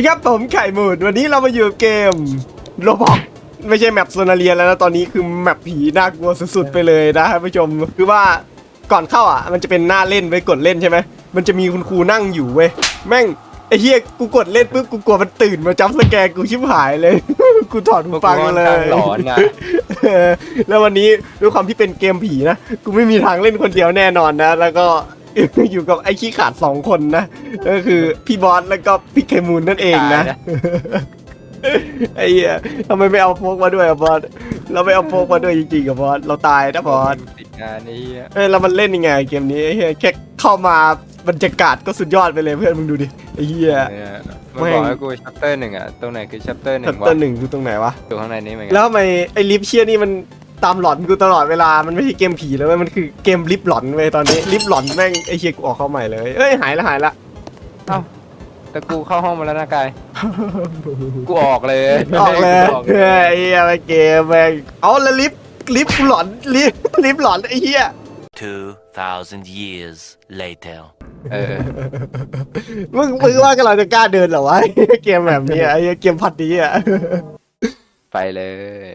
ดีครับผมไข่หมูดวันนี้เรามาอยู่เกมโรบอกไม่ใช่แมปโซนาเรียแล้วนะตอนนี้คือแมปผีน่ากลัวสุดๆไปเลยนะท่านผู้ชมคือว่าก่อนเข้าอะ มันจะเป็นหน้าเล่นไว้กดเล่นใช่ไหมมันจะมีคุณครูนั่งอยู่เว้ยแม่งไอ้เฮียกูกดเล่นปุ๊บกูกลัวมันตื่นมาจับสแกร์กูชิบหายเลย กูถอดหูฟังเลยพวกกูค่อนข้างหลอนนะเออแล้ววันนี้ด้วยความที่เป็นเกมผีนะกูไม่มีทางเล่นคนเดียวแน่นอนนะ แล้วก็ อยู่กับไอ้ขี้ขาดสองคนนะก็คือพี่บอสแล้วก็พี่เคมูนนั่นเองนะตายนะไอ้เหี้ยทำไมไม่เอาโฟกมาด้วยอะบอสเราไม่เอาโฟกมาด้วยจริงๆกับบอสเราตายนะบอสติดงานนี้ยเอ้ยแล้วมันเล่นยังไงเกมนี้ไอ้เหี้ยแค่เข้ามาบรรยากาศก็สุดยอดไปเลยเพื่อนมึงดูดิไอ้เหี้ย เนี่ยมันแม่งบอกให้กูชัปเตอร์หนึ่งอะตรงไหนคือชัปเตอร์หนึ่ชัตงเตอวะร์หนึ่งคือตรงไหนวะ อยู่ข้างในนี้เหมือนกัแล้วทำไมไอ้ลิฟเชียนี่มัน ตามหลอนกูตลอดเวลา มันไม่ใช่เกมผีแล้วเว้ยมันคือเกมลิฟหลอนเว้ยตอนนี้ลิฟหลอนแม่งไอ้เชียกูออกเข้าใหม่เลย เอ้ยหายละหายละแต่กูเข้าห้องมาแล้วนะกาย กูออกเลยออกเลยกูออกเฮ้ยไอ้เหี้ยไปเกมแม่งเอาแล้วลิฟลิฟหลอนลิฟลิฟหลอนไอ้เหี้ย2,000 years later. เออมึงมึงว่ากันเราจะกล้าเดินเหรอวะเกมแบบนี้อะไอ้เหี้ยเกมพัดนี้อะไปเลย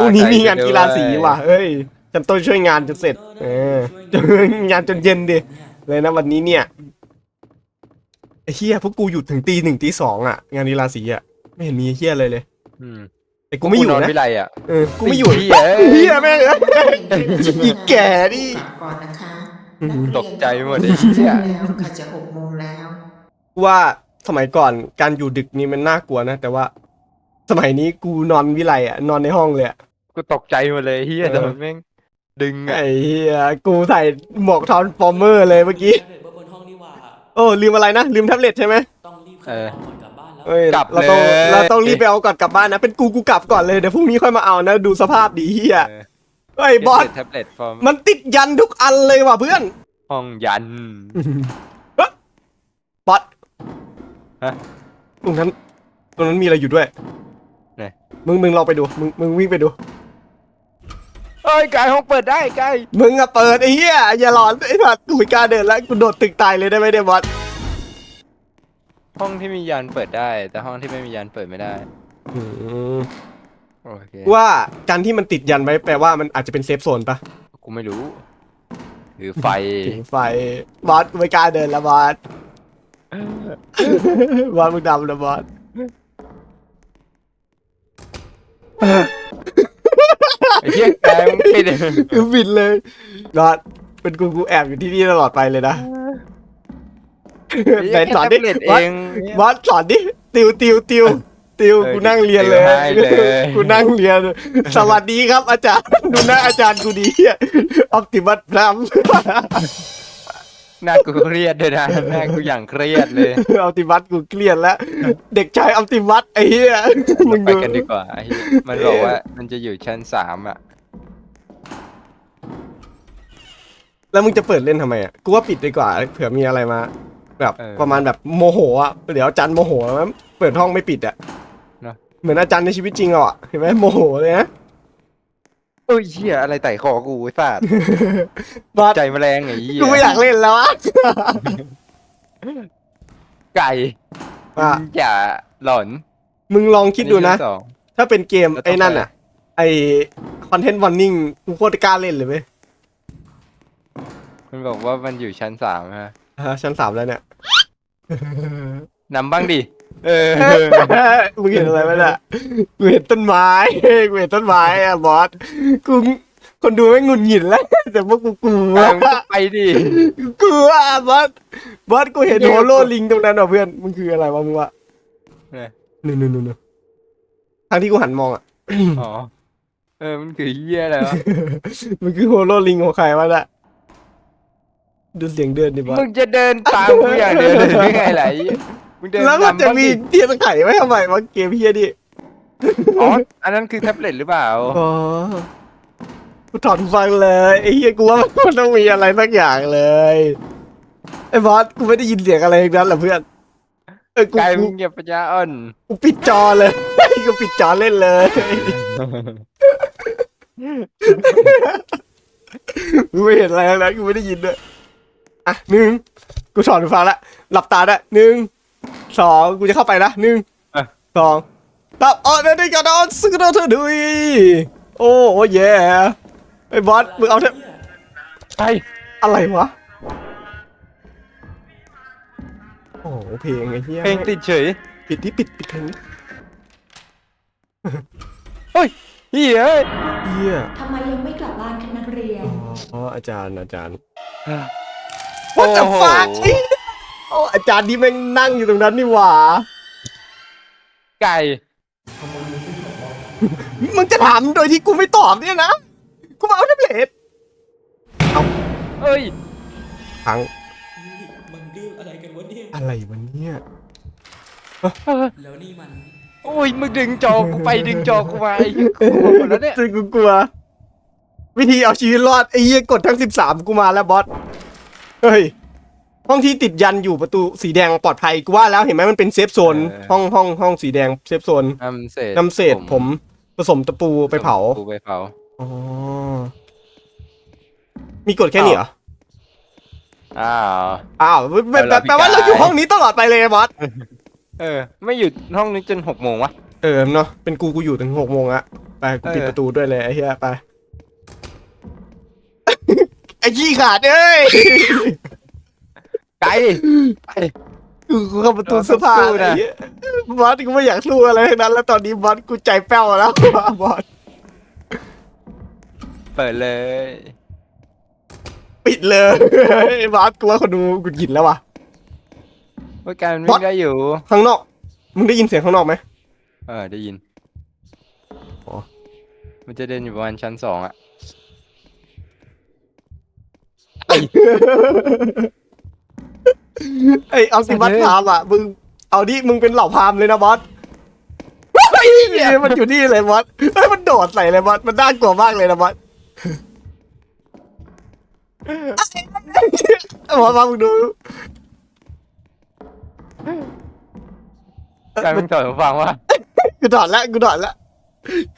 พรุ่งนี้มีงานกีฬาสีว่ะเอ้ยฉันต้องช่วยงานจนเสร็จ เอองานจนเย็นดิ เลยนะวันนี้เนี่ยไอ้เฮียพวกกูหยุดถึงตีหนึ่งตีสองอะ งานกีฬาสีอะ ไม่เห็นมีไอ้เฮียเลยเลยอืมแต่กูไม่อยู่นอนนะวิไลอะเออกูไม่อยู่เหี้ยเอ้ยเฮียแม่งเอ้ยอีแก่ดิฝากก่อนนะคะอืมนัเรียนตกใจหมดไอ้เหี้ยแล้วค่ะจะหกโมงแล้ว ว่าสมัยก่อนการอยู่ดึกนี่มันน่ากลัวนะ แต่ว่า สมัยนี้กูนอนวิไลอะนอนในห้องเลยอะกูตกใจหมดเลยเฮียเออโดนแม่งดึงอะไอ้เฮียกูใส่หมวกทรานส์ฟอร์เมอร์เลยเมื่อกี้เบอร์บนห้องนี่หว่า โอ้ลืมอะไรนะ ลืมแท็บเล็ตใช่ไหมต้องรีบเข้าห้องก่อนกลับบ้านแล้ว เอ้ยกลับเราต้องเลย เราต้องรีบไปเอาก่อนกลับบ้านนะ เป็นกูกูกลับก่อนเลยเดี๋ยวพรุ่งนี้ค่อยมาเอานะ ดูสภาพดีเฮียเออเฮ้ยบอสแท็บเล็ตฟอร์มมันติดยันทุกอันเลยว่ะเพื่อนห้องยันบอสฮะ ตรงนั้นตรงนั้นมีอะไรอยู่ด้วยไหน มึงมึงลองไปดู มึงมึงวิ่งไปดู เอ้ยกายห้องเปิดได้กายมึงอะเปิดไอ้เหี้ยอย่าหลอนไอ้สัตว์กูไม่กล้าเดินแล้วกูโดดตึกตายเลยได้ไหมเนี่ยบอสห้องที่มียันเปิดได้ แต่ห้องที่ไม่มียันเปิดไม่ได้อืมโอเคว่าการที่มันติดยันไว้แปลว่ามันอาจจะเป็นเซฟโซนปะกูไม่รู้หรือไฟถึงไฟบอสกูไม่กล้าเดินแล้วบอสบอสมึงดำนะบอส ไอ้เหี้ยกายมึงปิดคือบินเลยบอสเป็นกูกูแอบอยู่ที่นี่ตลอดไปเลยนะไหนสอนดิแค่แท็บเล็ตบอสเองบอสสอนดิ ติวติวติวติวเออกูนั่งเรียนเลยติวให้เลย กูนั่งเรียน สวัสดีครับอาจารย์ ดูหน้าอาจารย์กูดีออปติมัสพรัม หน้ากูเครียดด้วยนะหน้ากูอย่างเครียดเลยออปติมัสกูเครียดแล้ว เด็กชายออปติมัสไอ้เหี้ยมึงไปดูกันดีกว่าไอ้เหี้ยมันบอกว่ามันจะอยู่ชั้นสามอะแล้วมึงจะเปิดเล่นทำไมอะกูว่าปิดดีกว่าเผื่อมีอะไรมา แบบประมาณแบบโมโหอะเดี๋ยวอาจารย์โมโหแล้วเปิดห้องไม่ปิดอะเหมือนอาจารย์ในชีวิตจริงเราอะเห็นไหมโมโหเลยนะ เอ้ยเหี้ยอะไรไต่คอกูไอ้สัตว์บอสใจแมลงไอ้เหี้ยกูไม่อยากเล่นแล้วอะไก่อะอย่าหลอนมึงลองคิดดูนะ อัสอง ถ้าเป็นเกมแล้วต่อไอ้นั่นไปอะ ไอคอนเทนต์วอร์นิ่งกูโคตรกล้าเล่นเลยเว้ยมันบอกว่ามันอยู่ชั้นสามฮะฮะชั้นสามแล้วเนี่ย นำบ้างดิ เออมึงเห็นอะไรไหมน่ะกูเห็นต้นไม้กูเห็นต้นไม้อะบอสกูคนดูไม่งุนหงิดแล้วแต่พวกกูกลัวไปดิกูกลัวบอสบอสกูเห็นโฮโลลิงตรงนั้นอะเพื่อนมันคืออะไรวะมึงวะเนี่ยนู่นนู่นนู่นทางที่กูหันมองอะอ๋อเออมันคือเหี้ยอะไรวะมันคือโฮโลลิงของใครวะน่ะดูเสียงเดินดิบอสมึงจะเดินตามกูอย่างเดียวเลยไม่ไงไหล มึงเดินแล้วมันนำจะบ้างมีดิเทียนไข่ไว้ทำไมวะเกมเฮียดิอ๋ออันนั้นคือแท็บเล็ตหรือเปล่าอ๋อกูถอดหูฟังเลยไอ้เฮียกูว่ามันต้องมีอะไรสักอย่างเลยไอ้บอสกูไม่ได้ยินเสียงอะไรทั้งนั้นแหละเพื่อนเออกูกายกูมึงอย่าปัญญาอ่อนกูปิดจอเลยกูปิดจอเล่นเลยกูไม่เห็นอะไรทั้งนั้นกูไม่ได้ยินด้วยอะหนึ่งกูถอดหูฟังละหลับตาได้หนึ่ง สองกูจะเข้าไปนะหนึ่งอะ สองตับอ๋อเดี๋ยวนี้กันอนซึ่งเราเธอดุยโอ้โอ้แย่ไอ้บอสมึงเอาเถอะไปอะไรวะโอ้โหเพลงไอ้เหี้ยเพลงติดเฉยปิดที่ปิดปิดเพลงนี้เฮ้ยเฮียเหี้ยทำไมยังไม่กลับบ้านคะนักเรียน อ๋ออาจารย์อาจารย์โอ้ What the โห fuck โอ้อาจารย์นี่แม่งนั่งอยู่ตรงนั้นนี่หว่า ไก่มึงจะถามโดยที่กูไม่ตอบเนี่ยนะกูมาเอาแท็บเล็ตเอ้ยทั้งนี่มันเรื่องอะไรกันวะเนี่ย อะไรวะเนี่ยแล้วนี่มัน โอ้ยมึงดึงจอกูไปดึงจอกูมาไอ้เหี้ยกูหมดแล้วเนี่ย จนกูกลัว วิธีเอาชีวิตรอดไอ้เหี้ยกดทั้งสิบสามกูมาแล้วบอส เฮ้ย ห้องที่ติดยันอยู่ประตูสีแดงปลอดภัยกูว่าแล้วเห็นไหมมันเป็นเซฟโซนห้องห้องห้องสีแดงเซฟโซนนำเศษนำเศษผมผสมตะปูไปเผาปูไปเผา อ๋อมีกฎแค่นี้เหรออ้าว อ้าวแปลแปลแปลว่าเราอยู่ห้องนี้ตลอดไปเลยบอสเออ ไม่หยุดห้องนี้จนหกโมงวะ เออเนาะเป็นกูกูอยู่ถึงหกโมงอะไปกูปิดเออ ประตูด้วยเลยไอ้เหี้ยไป ไอ้ขี้ขาดเอ้ย ไก่ไปกูกูเข้าประตูเสื้อผ้าสู้นะไอ้เหี้ยบอสกูไม่อยากสู้อะไรทั้งนั้น แล้วตอนนี้บอสกูใจแป้วแล้วบอสเปิดเลยปิดเลยบอสกูว่าคนดูกูหยินแล้วว่ะว่าการมันบอวิ่ส งได้อยู่ ข้างนอก มึงได้ยินเสียงข้างนอกไหม เออได้ยินอ๋อมันจะเดินอยู่ประมาณชั้นสองอะ ไอ้เอาสิบัตพามอะมึงเอาดิมึงเป็นเหล่าพามเลยนะบอสเฮ้ยมันอยู่นี่เลยบอสเฮ้ยมันโดดใส่เลยบอสมันน่ากลัวมากเลยนะบอสบอสมามึงดูการมันถอดหูฟังว่ากูถอดแล้วกูถอดแล้ว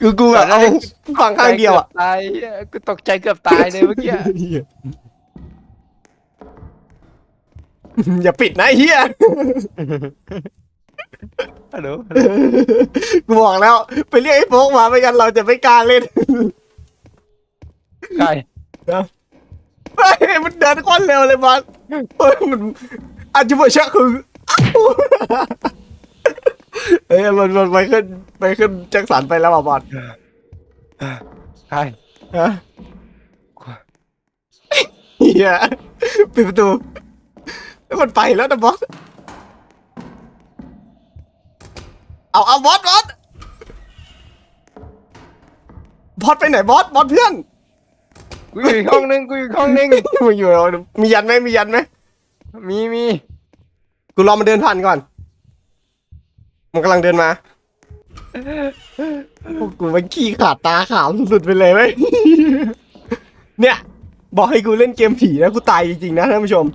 กูกูแบบเอาฟังข้างเดียวอะตายเหี้ยกูตกใจเกือบตายเลยเมื่อกี้ อย่าปิดนะไอ้เฮียฮัลโหลกูบอกแล้ว ไปเรียกไอ้โฟกมาไม่งั้นเราจะไม่กล้าเล่นไก่เฮ้ยมันเดินโคตรเร็วเลยบอสเฮ้ยมันอาจจะไม่ใช่คืออ้าวเฮ้ยมันมันไปขึ้นไปขึ้นแจ็คสันไปแล้วอะบอสไก่ฮะเฮียปิดประตู แล้วมันไปแล้วนะบอส เอาเอาบอสบอสบอสไปไหนบอสบอสเพื่อนกูอยู่อีกห้องนึงกูอยู่อีกห้องนึงมึงอยู่มียันไหมมียันไหมมีมีกูรอมันเดินผ่านก่อน มันกำลังเดินมาพวกกูมันขี้ขาดตาขาวสุดๆไปเลยเว้ยเนี่ย บอกให้กูเล่นเกมผีนะกูตายจริงๆนะท่านผู้ชม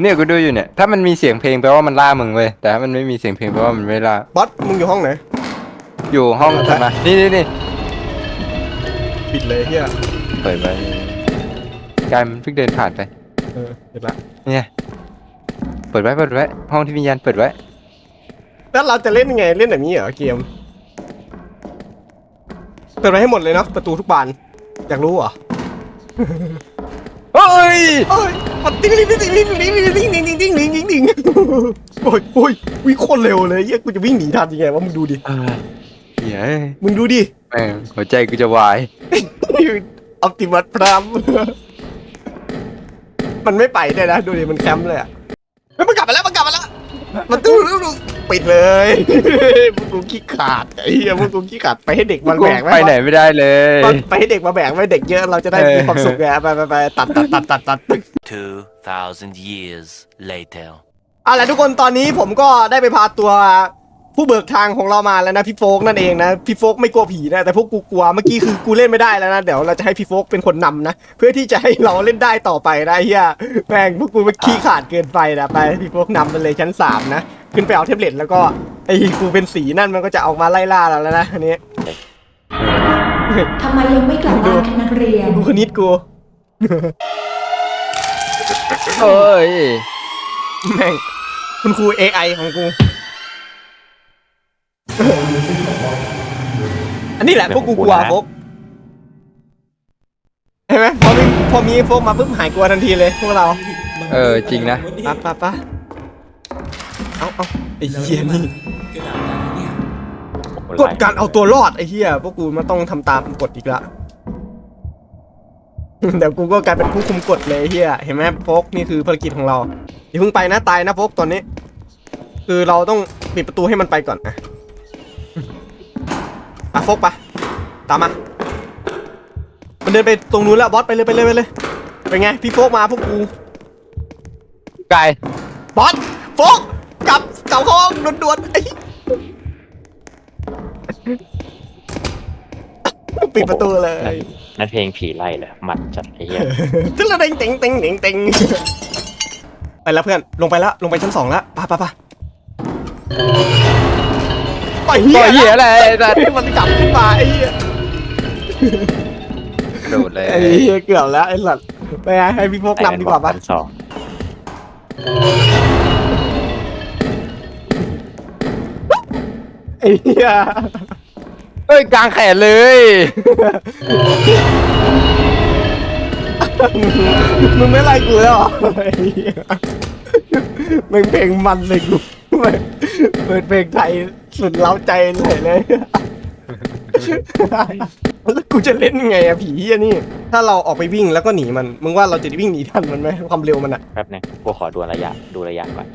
เนี่ยกูดูอยู่เนี่ย ถ้ามันมีเสียงเพลงแปลว่ามันล่ามึงเว้ย แต่ถ้ามันไม่มีเสียงเพลงแปลว่ามันไม่ล่า บอสมึงอยู่ห้องไหน อยู่ห้องถัดมานี่นี่นี่ปิดเลยเฮียเปิดไปกายมันเพิ่งเดินผ่านไป เออเปิดละเนี่ย เปิดไว้เปิดไว้ ห้องที่วิญญาณเปิดไว้ แล้วเราจะเล่นยังไงเล่นแบบนี้เหรอเกมเปิดไว้ให้หมดเลยเนาะประตูทุกบานอยากรู้เหรอ เฮ้ย เอ้ย มันติ๊งติ๊งติ๊งติ๊งติ๊งติ๊งติ๊งติ๊งติ๊งติ๊งติ๊งติ๊งติ๊งโอ้ยโอ้ยวิ่งโคตรเร็วเลยเฮียกูจะวิ่งหนีทันยังไงวะมึงดูดิเฮ้ยมึงดูดิแม่งหัวใจกูจะวาย ออปติมัสพรามมันไม่ไปได้นะดูดิมันแคมป์เลยอะเฮ้ยมันกลับมาแล้วมันกลับมาแล้ว มันตู้ดูดูปิดเลยพวกกูขี้ขาดไอ้เหี้ยพวกกูขี้ขาดไปให้เด็กมาแบกไปไหนไม่ได้เลยไปให้เด็กมาแบกไว้เด็กเยอะเราจะได้มีความสุขไงไปไปไปตัดตัดตัดตัดตัด2,000 years later. เอาล่ะทุกคนตอนนี้ผมก็ได้ไปพาตัว ผู้เบิกทางของเรามาแล้วนะพี่โฟกนั่นเองนะพี่โฟกไม่กลัวผีนะแต่พวกกูกลัวเมื่อกี้คือกูเล่นไม่ได้แล้วนะเดี๋ยวเราจะให้พี่โฟกเป็นคนนำนะเพื่อที่จะให้เราเล่นได้ต่อไปนะไอ้เฮียแม่งพวกกูมันขี้ขาดเกินไปนะไปพี่โฟกนำไปเลยชั้นสามนะขึ้นไปเอาเทบเล็ตแล้วก็ไอ้กูเป็นสีนั่นมันก็จะออกมาไล่ล่าเราแล้วนะอันนี้ทำไมยังไม่กลับบ้านคะนักเรียนดูคณิตกูเฮ้ยแม่งกูคุณครู AI ของกู อันนี้แหละพวกกูกลัวพวกเห็นไหมพอมีพอมีพวกมาปุ๊บหายกลัวทันทีเลยพวกเรามันเออจริงนะปะปะปะเอาเอาไอ้เหี้ยนี่กระดาษอะไรเนี่ยกฎการเอาตัวรอดไอ้เหี้ยพวกกูมาต้องทำตามกฎอีกละเดี๋ยวกูก็กลายเป็นผู้คุมกฎเลยไอ้เหี้ยเห็นไหมโฟกนี่คือภารกิจของเราอย่าเพิ่งไปนะตายนะโฟกตอนนี้ คือเราต้องปิดประตูให้มันไปก่อนนะ ไปโฟกไปตามมา มันเดินไปตรงนู้นแล้วบอสไปเลยไปเลยไปเลยเป็นไงพี่โฟกมาพวกกูไกลบอสโฟกกลับกลับเข้าห้องด่วนๆไอ้ปิดประตูเลย นั่นเพลงผีไล่เลยมันจัดไอ้เหี้ยตึ้งละเต็งเต็งเต็งเต็งเต็งไปแล้วเพื่อนลงไปแล้วลงไปชั้นสองแล้วไปไปไป ไปเฮีต่อยเหี้ยอะไรไอ้สัตว์ ให้มันกลับขึ้นมาไอ้เหี้ยกระโดดเลยไอ้เหี้ยเกือบแล้วไอ้สัตว์ไปไงให้พี่พกนำดีกว่าปะชั้นสองไอ้เหี้ยเอ้ยกลางแขนเลยมึงไม่ไล่กูแล้วเหรอไอ้เหี้ยมึงเพลงมันเลยกู เปิดเพลงไทยสุดเล้าใจเลยเลย แล้วกูจะเล่นยังไงอะผีอะนี่ ถ้าเราออกไปวิ่งแล้วก็หนีมัน มึงว่าเราจะวิ่งหนีทันมันไหมความเร็วมันอะแป๊บนึงกูขอดูระยะ ดูระยะก่อน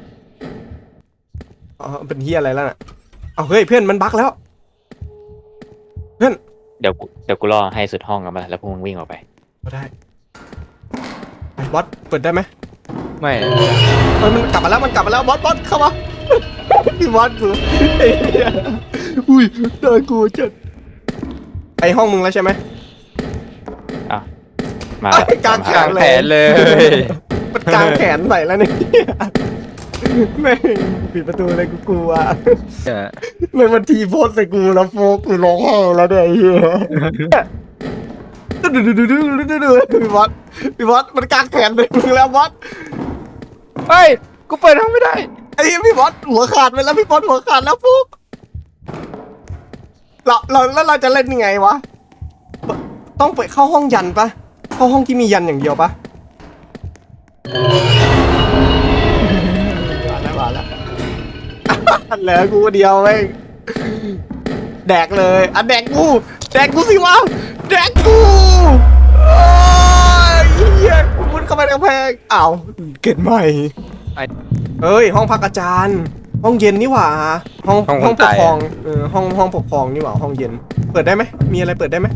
อ๋อ เป็นเฮียอะไรแล้วน่ะ เอาเฮ้ยเพื่อนมันบั๊กแล้ว เพื่อนเดี๋ยวกูเดี๋ยวกูรอให้สุดห้องกันมาแล้วพวกมึงวิ่งออกไป เอาได้ไปบอสเปิดได้ไหมไม่ เฮ้ยมันกลับมาแล้วมันกลับมาแล้วบอสบอสเข้ามา พี่บอสกูไอ้เหี้ยอุ้ยเดินกูจัดไปห้องมึงแล้วใช่ไหมมาไอ้กลางกลางแขนเลย มันกลางแขนใส่แล้วเนี่ยแม่งปิดประตูเลยกูกลัวไม่มันทีโพสใส่กูแล้วโฟกกูร้องไห้แล้วเนี่ยไอ้เหี้ยดูดูดูดูดูดูดูพี่บอสพี่บอสมันกางแขนเลยมึงแล้วบอสเฮ้ย กูเปิดห้องไม่ได้ ไอ้พี่บอสหัวขาดไปแล้วพี่บอสหัวขาดแล้วโฟกเราเราแล้วเราจะเล่นยังไงวะ ต้องไปเข้าห้องยันปะเข้าห้องที่มียันอย่างเดียวปะมาแล้วมาแล้วเหลือกูเดียวเองแดกเลยอะแดกกูแดกกูสิวะแดกกูโอ้ยเฮียกูมุดเข้าไปในกำแพงอ้าวเกิดใหม่ เอ้ย ห้องพักอาจารย์ ห้องเย็นนี่หว่า ห้องห้องห้องปคนกตาย ครองเออห้องห้องปกครองนี่หว่าห้องเย็น เปิดได้ไหมมีอะไรเปิดได้ไหม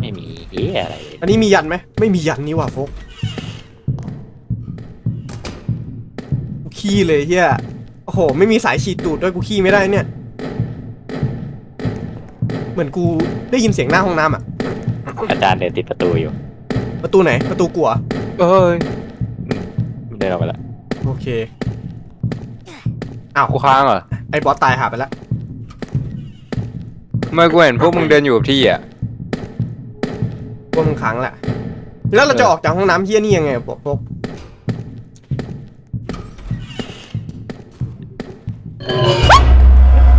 ไม่มีเหี้ยอะไรเลยอันนี้มียันไหมไม่มียันนี่หว่าโฟกกูขี้เลยเฮียโอ้โห ไม่มีสายฉีดตูดด้วยกูขี้ไม่ได้เนี่ย เหมือนกูได้ยินเสียงหน้าห้องน้ำอะอาจารย์เดินติดประตูอยู่ประตูไหนประตูกลัว เอ้ยเดินออกไปละโอเค อ้าว กูค้างเหรอไอ้บอสตายหาไปแล้ว ทำไมกูเห็นพวกมึงเดินอยู่กับที่อะ พวกมึงค้างแหละ แล้วเราจะออกจากห้องน้ำเฮี้ยนี่ยังไงพวกพวก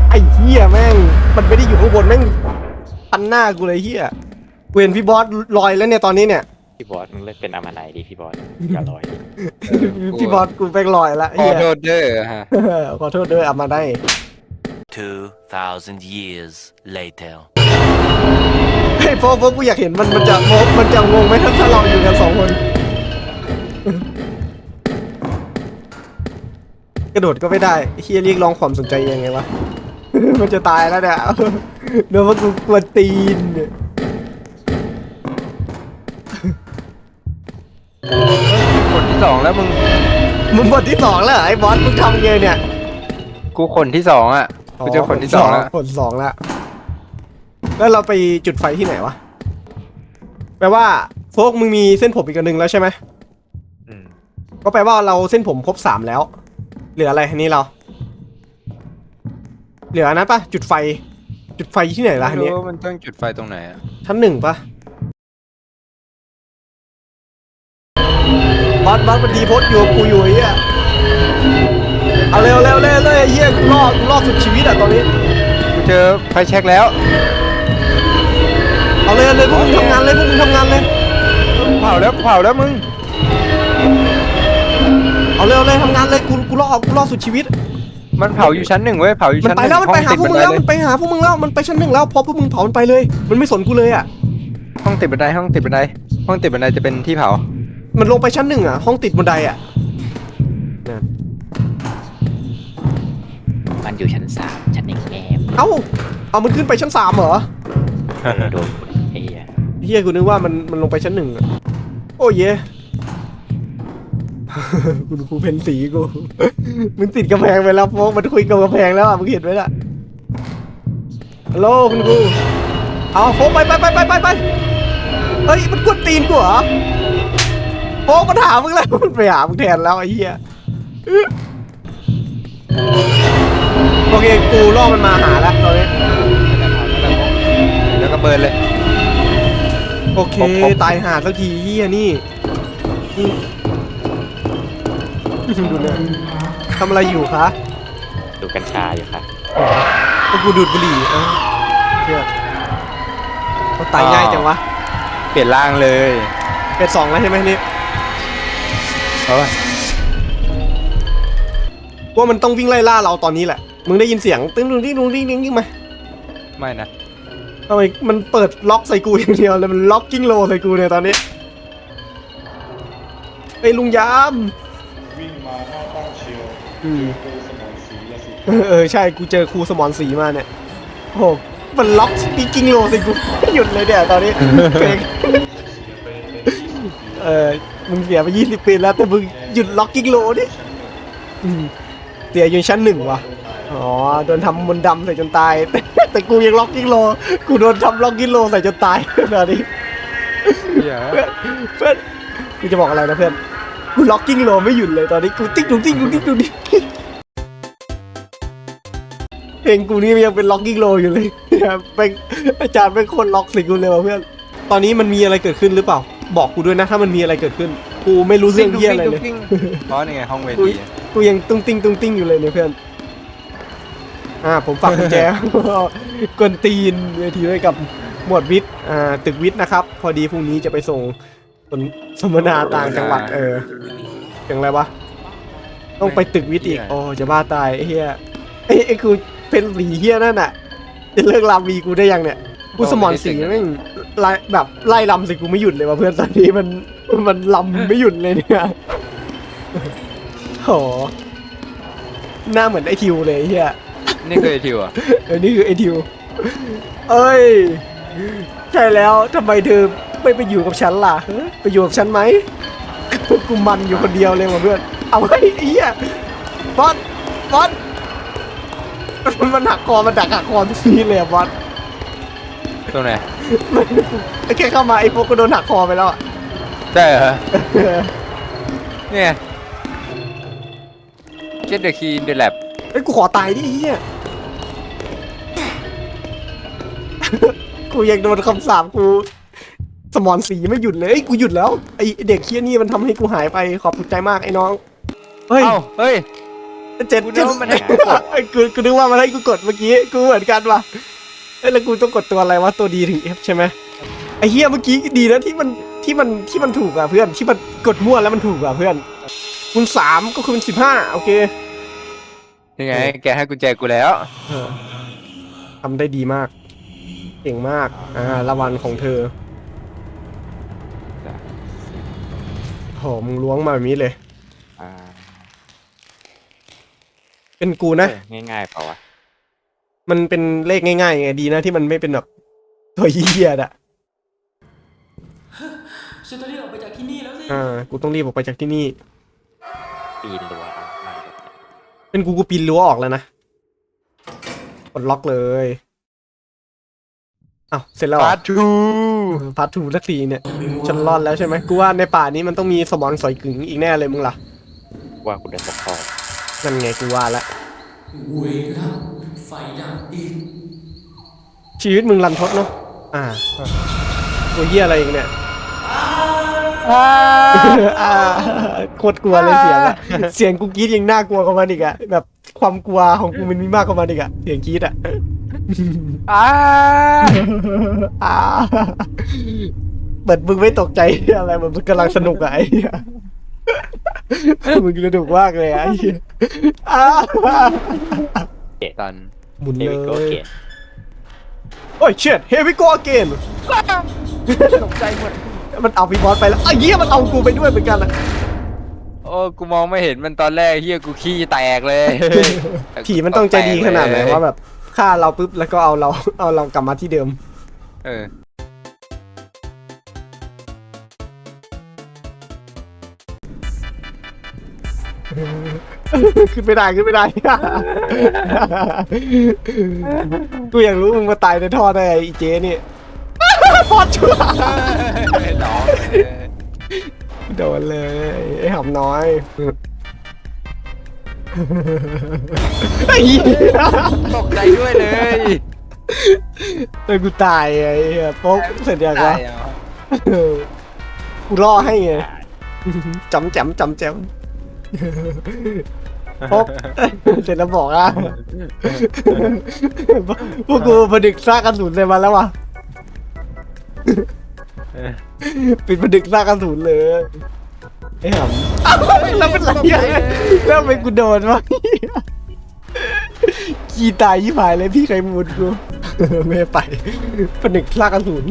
ไอ้เฮี้ยแม่ง มันไม่ได้อยู่ข้างบนแม่งพันหน้ากูเลยเฮี้ยกูเห็นพี่บอสลอยแล้วเนี่ยตอนนี้เนี่ย พี่บอสมึงเลิกเป็นอามาไนดีพี่บอสอย่าลอยดิพี่บอสกูแม่งลอยแล้วขอเฮี้ยโทษเด้อฮะ ขอโทษด้วยเอามาได้ 2,000 years later. เฮ้ยพวกพวกกูอยากเห็นมันมันจะโมมันจะงงไหมถ้าถ้าเราอยู่กันสองคน กระโดดก็ไม่ได้ไอ้เฮียเรียกร้องความสนใจยังไงวะ มันจะตายแล้วเนี่ยเดี๋ยวว่ากูกวนตีนเนี่ย คนที่สองแล้วมึง มึงบทที่สองแล้วเหรอไอ้บอสมึงทำไงเนี่ยกูคนที่สองอะ กูเจอคนที่สองแล้ว คนสองแล้วแล้วเราไปจุดไฟที่ไหนวะ แปลว่าโฟกมึงมีเส้นผมอีกอันหนึ่งแล้วใช่ไหมอืม ก็แปลว่าเราเส้นผมครบสามแล้ว เหลืออะไรอันนี้เรา เหลืออันนั้นปะจุดไฟ จุดไฟที่ไหนล่ะอันไม่นี้รู้ว่ามันต้องจุดไฟตรงไหนอะชั้นหนึ่งปะ บอสบอสมันดีโพสอยู่กับกูอยู่ไอ้เหี้ยเอาเร็วเร็วเร็วเลยไอ้เหี้ยกูรอดกูรอดสุดชีวิตอะตอนนี้ กูเจอไฟแช็กแล้วเอาเลยเอาเลยพวกมึงทำงานเลยพวกมึงทำงานเลยเผาแล้วเผาแล้วมึง เอาเลยเอาเลยทำงานเลยกูกูรอดกูรอดสุดชีวิต มันเผาอยู่ชั้นหนึ่งเว้ยเผาอยู่มันชั้นไปหนึ่งแล้วมันไปหาพวกมึงแล้วห้มันไปหาพวกมึงแล้วมันไปชั้นหนึ่งแล้วพอพวกมึงเผามันไปเลย มันไม่สนกูเลยอะห้องติดบันไดห้องติดบันไดห้องติดบันไดจะเป็นที่เผา มันลงไปชั้นหนึ่งอะ ห้องติดบันไดอะนั่นมันอยู่ชั้นสามชั้นหนึ่งแอบเอ้า เอามันขึ้นไปชั้นสามเหรอโดนไอ้เหี้ยเฮียกูนึกว่ามันมันลงไปชั้นหนึ่งอะโอ้เย คุณครูเพนสีกู มึงติดกำแพงไปแล้วโฟกมันคุยกับกำแพงแล้วอะมึงเห็นไหมล่ะฮัลโหลคุณครูเอาโฟกไปไปไปไปไปไปเฮ้ยมันกวนตีนกูเหรอ โฟกมันหามึงแล้วมันไปหามึงแทนแล้วไอ้เหี้ยโอเคกูล่อมันมาหาแล้วตอนนี้แล้วก็เบิร์นเลย โอเคผมผมตายหาสักทีเฮียนี่นี่ดูเนี่ยทำอะไรอยู่คะดูกัญชาอยู่ค่ะก็กูดูดบุหรี่เอ้าเชื่อเขาตายง่ายจังวะ เปลี่ยนร่างเลย เป็นสองแล้วใช่ไหมนี่ เอ้ยว่ามันต้องวิ่งไล่ล่าเราตอนนี้แหละ มึงได้ยินเสียงตึ้งตึ้งตึ้งตึ้งตึ้งตึ้งตึ้งไหมไม่นะทำไมมันเปิดล็อกใส่กูอย่างเดียวเลยมันล็อกกิ้งโลใส่กูเนี่ยตอนนี้ไอ้ยลุงยามวิ่งมาหน้าตั้งเชียวอืมเจอสมองสีละสิเออเออใช่กูเจอครูสมอนสีมาเนี่ยโอ้โหมันล็อกปีกิ้งโลใส่กูไม่หยุดเลยเนี่ยตอนนี้เพลงเออ มึงเสียไปยี่สิบปีแล้วแต่มึงหยุดล็อกกิ้งโลดิอืมเสียอยู่ชั้นหนึ่งว่ะ อ๋อโดนทำมนต์ดำใส่จนตาย แต่แต่กูยังล็อกกิ้งโล กูโดนทำล็อกกิ้งโลใส่จนตายตอนนี้เหี้ยเพื่อนเพื่อนกูจะบอกอะไรนะเพื่อน กูล็อกกิ้งโลไม่หยุดเลยตอนนี้กูติ๊กดูติ๊กดูติ๊กดูติ๊กเพลงกูนี่ยังเป็นล็อกกิ้งโลอยู่เลยเนี่ยเป็นอาจารย์เป็นคนล็อกสิกูเลยว่ะเพื่อน ตอนนี้มันมีอะไรเกิดขึ้นหรือเปล่า บอกกูด้วยนะ ถ้ามันมีอะไรเกิดขึ้น กูไม่รู้เรื่องเยี่ยอะไรเลยอ๋อนี่ไงห้องเวกูทีกูยังตุ้งติ้งตุ้งติ้งอยู่เลยเนี่ยเพื่อนอ่าผมฝากกุญแจ กวนตีนเวทีไว้กับหมวดวิทย์อ่าตึกวิทย์นะครับ พอดีพรุ่งนี้จะไปส่งคนสมนาต่างจังหวัดเอออย่างไรวะต้องไปตึกวิทย์อีกโอ้จะบ้าตายไอ้เฮียไอ้ไอ้กูเป็นสีเฮียนั่นน่ะจะเลิกลาวีกูได้ยังเนี่ย กูสมอนสีแม่งไล่แบบไล่ลำใส่กูไม่หยุดเลยว่ะเพื่อนตอนนี้มันมันลำไม่หยุดเลยเนี่ยโหหน้าเหมือนไอทิวเลยไอ้เฮียนี่คือไอทิวอะเออนี่คือไอทิว เอ้ย ใช่แล้วทำไมเธอไม่ไปอยู่กับฉันล่ะฮะไปอยู่กับฉันไหมกูมันอยู่คนเดียวเลยว่ะเพื่อน เอาไว้ไอ้เหี้ยบอสบอสมันหักคอมันดักหักคอทุกทีเลยอะบอส ตรงไหนมันแค่เข้ามาไอ้พวกก็โดนหักคอไปแล้วอะได้เหรอเนี่ย get the key in the lab เอ้ยกูขอตายดิไอ้เหี้ยกูยังโดนคำสาปกูสมอนสีไม่หยุดเลยเอ้ยกูหยุดแล้วไอเด็กเคี้ยนี่มันทำให้กูหายไปขอบคุณใจมากไอ้น้องเฮ้ยเอ้าเฮ้ย เจ็ดกูนึเจ็กดว่ามันให้กูกด ไอ้กูกูนึกว่ามันให้กูกดเมื่อกี้กูเหมือนกันว่ะ เอ้ยแล้วกูต้องกดตัวอะไรวะตัวดีถึง F ใช่ไหมไอ้เฮียเมื่อกี้ดีนะที่มันที่มันที่มันถูกอะเพื่อนที่มันกดมั่วแล้วมันถูกอะเพื่อนคูณสามก็คือเป็นสิบห้าโอเคยังไง แกให้กุญแจกูแล้ว เออทำได้ดีมากเก่งมากอ่ารางวัลของเธอโหมึงล้วงมาแบบนี้เลย อ่าเป็นกูนะเออง่ายๆเปล่าวะ มันเป็นเลขง่ายๆไงดีนะที่มันไม่เป็นแบบตัวเหี้ยๆอะฉันต้องรีบออกไปจากที่นี่แล้วสิอ่า กูต้องรีบออกไปจากที่นี่ ปีนรั้วเอามาเลยเป็นกูกูปีนรั้วออกแล้วนะกดล็อกเลยอ้าวเสร็จแล้วเหรอ พาร์ททูพาร์ททูสักทีเนี่ยฉันรอดแล้วใช่ไหมกูว่าในป่านี้มันต้องมีสมอนสอยกึ๋งอีกแน่เลยมึงล่ะว่ากูได้ตกคอนั่นไงกูว่าแล้วเวรแล้ว ไฟดับอีกชีวิตมึงรันทดเนาะ อ่าตัวเหี้ยอะไรอีกเนี่ยไฟอ่าโคตรกลัวเลยเสียงอะเสียงกูกรีดยังน่ากลัวกว่ามันอีกอะแบบความกลัวของกูมันมีมากกว่ามันอีกอะเสียงกรีดอะอ้าอ่าเหมือนมึงไม่ตกใจอะไรเหมือนมึงกำลังสนุกอะไอ้เหี้ยมึงสนุกมากเลยอะไอ้เหี้ยอ่าตัน หมุนเฮเลวิโกยเกตโอ้ยเชิดเฮวิโกเกนตกใจหมด มันเอาพี่บอสไปแล้วไอ้เหี้ยมันเอากูไปด้วยเหมือนกันอะโอ้ กูมองไม่เห็นมันตอนแรกเฮียกูขี้แตกเลยผีมันต้องใจดีขนาดไหนว่าแบบฆ่าเราปุ๊บแล้วก็เอาเราเอาเรากลับมาที่เดิม เออ ขึ้นไม่ได้ขึ้นไม่ได้ กูอยากรู้มึงมาตายในท่อได้ไงไอ้เจ๊นี่ พอดชั่วน้องโดนเลยไอ้หำน้อยไอ้เหี้ยตกใจด้วยเลยเลยกูตายไอ้เหี้ยโป๊กเสร็จยังวะตายเหรอเออกูรอให้ไงจำแจมจำแจม โป๊กเสร็จแล้วบอกอะพวกกูผดึกซากกระสุนเลยมาแล้ววะปิดผดึกซากกระสุนเลยไอ้หำอ้าวแล้วเป็นไรอะแล้วทำไมกูโดนวะขี่ตายยี่หายเลยพี่ไข่มูดกูไม่ไปผนึกซากกระสุน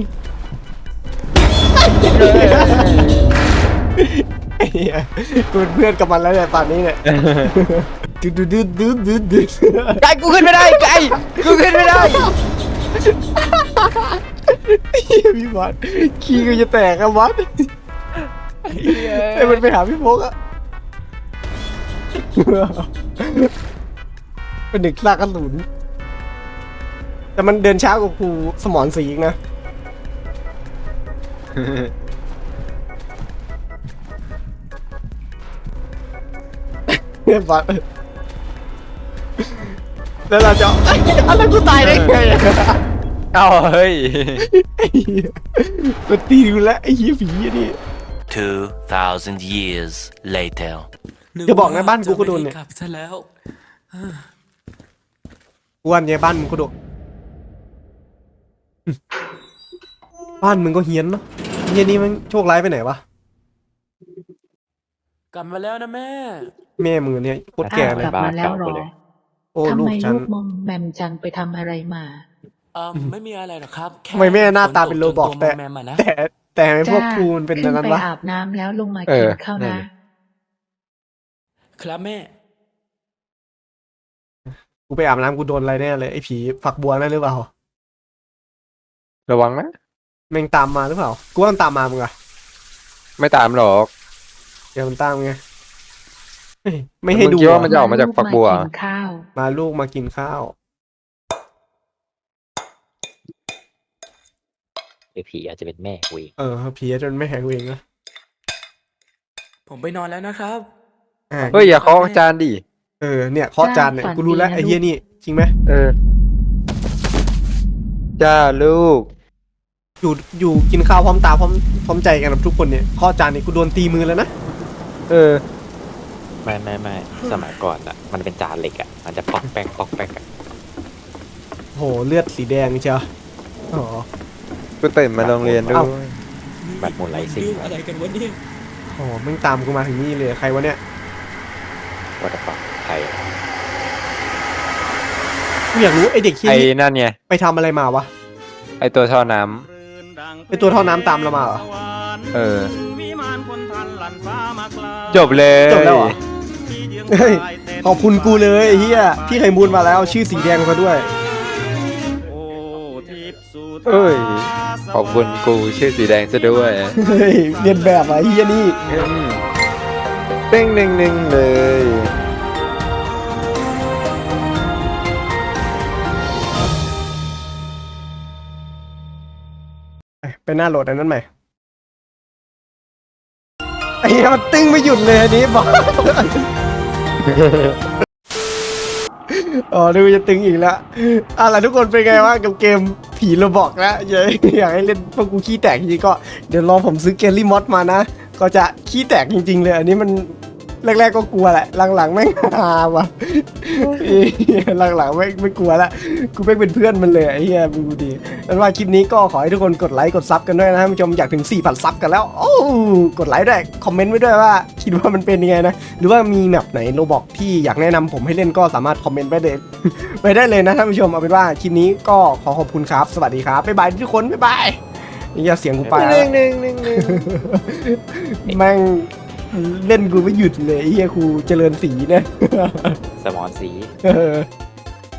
ไอ้เหี้ยกูเป็นเพื่อนกับมันแล้วเนี่ยป่านนี้เนี่ยดืดดืดดืดดืดดืดดืดไก่กูขึ้นไม่ได้ไก่กูขึ้นไม่ได้ไอ้เหี้ยพี่บอสขี้กูจะแตกอะบอสไอ้มันไปหาพี่พกอะเป็นเด็กลากกระสุนแต่มันเดินช้ากว่าครูสมอนสีอีกนะ เนี่ยบอสแล้วเราจะไอ้ยอะไรกูตายได้ไงอะเอาเฮ้ย ไอ้เหี้ยมันตีกูแล้วไอ้เหี้ยผีอันนี่ 2,000 years later. อย่าบอกนะบ้านกูก็โดนเนี่ย กลับซะแล้ว อ้วนเนี่ยบ้านมึงก็โดนอืมบ้านมึงก็เฮี้ยนเนาะเฮี้ยนี่มันโชคร้ายไปไหนวะ กลับมาแล้วนะแม่ แม่มึงเนี่ยโคตรแก่เลยกลับมาแล้วเหรอโอ้ทำลูไมกฉัน ลูกมอมแมมจังไปทำอะไรมา เอ่อไม่มีอะไรหรอกครับแค่ทำไมแม่หน้าตาเป็นโรบอกฝแต่ตกจนตัวมอมแมมอะนะ แต่แต่ไอ้พวกจ้ากูมันเป็นอย่างนั้นขึ้ไปวะ อาบน้ำแล้วลงมาเอกิอนข้าวนั่นนะ ดิ ครับแม่ กูไปอาบน้ำกูโดนอะไรแน่เลยไอ้ผีฝักบัวนั่นหรือเปล่าระวังนะ แม่งตามมาหรือเปล่ากูว่ามันตามมามึงอะไม่ตามหรอก เดี๋ยวมันตามไงเฮ้ย ไม่ให้ดูมึงคิดว่าอะมันจะออกมาจากฝักบัวกินข้าว มาลูกมากินข้าวไอผีอาจจะเป็นแม่กูเองเออผีจนไม่แหงเวงนะผมไปนอนแล้วนะครับ อะเฮ้ยอย่าเคาะจานดิเออเนี่ยเคาะจานเนี่ยกูรู้แล้วไอ้เฮียนี่จริงไหมเออจ้าลูก อยู่อยู่กินข้าวพร้อมตาพร้อมพร้อมใจกันกับทุกคนเนี่ยเคาะจานเนี่ยกูโดนตีมือแล้วนะเออ ไม่ไม่ไม่สมัยก่อนอะ มันเป็นจานเหล็กอะ มันจะปอกแป้งปอกแป้งอะโหเลือดสีแดงเชียวอ๋อ กูตื่นมาโรงเรียนด้วเอ้ายแบบมูลไลซิ่งเรื่องอะไรกันวะเนี่ยโหแม่งตามกูมาถึงนี่เลยใครวะเนี่ยวัตถุไทยกูอยากรู้ไอเด็กเฮียไอ้นี่นั่นไงไปทำอะไรมาวะ ไอ้ตัวท่อน้ำไอตัวท่อน้ำตามเรามาเหรอเออ จบเลยจบแล้วเหรอ เฮ้ยขอบคุณกูเลยไอ้เฮียพี่ไข่มูลมาแล้วชื่อสีแดงมาด้วยเอ้ย ขอบคุณกูชื่อสีแดงซะด้วยเฮ้ยเรียนแบบอะไอ้เฮียนี่อืมเต้งหนึ่งหนึ่งเลย ไปหน้าโหลดอันนั้นใหม่ไอ้เหี้ยมันตึ้งไม่หยุดเลยอันนี้บอก อ๋อดูจะตึงอีกแล้วเอะไรทุกคนเป็นไงวะกับเกมผีโรบอกแล้วอยากอยากให้เล่นพวกกูขี้แตกจริงก็เดี๋ยวรอผมซื้อเกลลี่มอสมานะ ก็จะขี้แตกจริง ๆ เลย อันนี้มัน แรกๆก็กลัวแหละ หลังๆแม่งฮาว่ะเอ้ยหลังๆไม่ไม่กลัวละกูไม่งเป็นเพื่อนมันเลยไอ้เหี้ยมึงดูดีเป็นว่าคลิปนี้ก็ขอให้ทุกคนกดไลค์กดซับกันด้วยนะท่านผู้ชมอยากถึง4,000ซับกันแล้ว โอ้กดไลค์ด้วยคอมเมนต์ไว้ด้วยว่าคิดว่ามันเป็นยังไงนะ หรือว่ามีแมปไหนโลบอกที่อยากแนะนำผมให้เล่นก็สามารถคอมเมนต์ไว้เลยไปได้เลยนะท่านผู้ชมเอาเป็นว่าคลิปนี้ก็ขอขอบคุณครับ สวัสดีครับบ๊ายบายทุกคนบ๊ายบายนี่อย่าเสียงกูไปแล้วหนึ่งหนึ่งหนึ่งแม่ง เล่นกูไม่หยุดเลยไอ้เฮียครูเจริญศรีเนี่ยสมอนสี เออ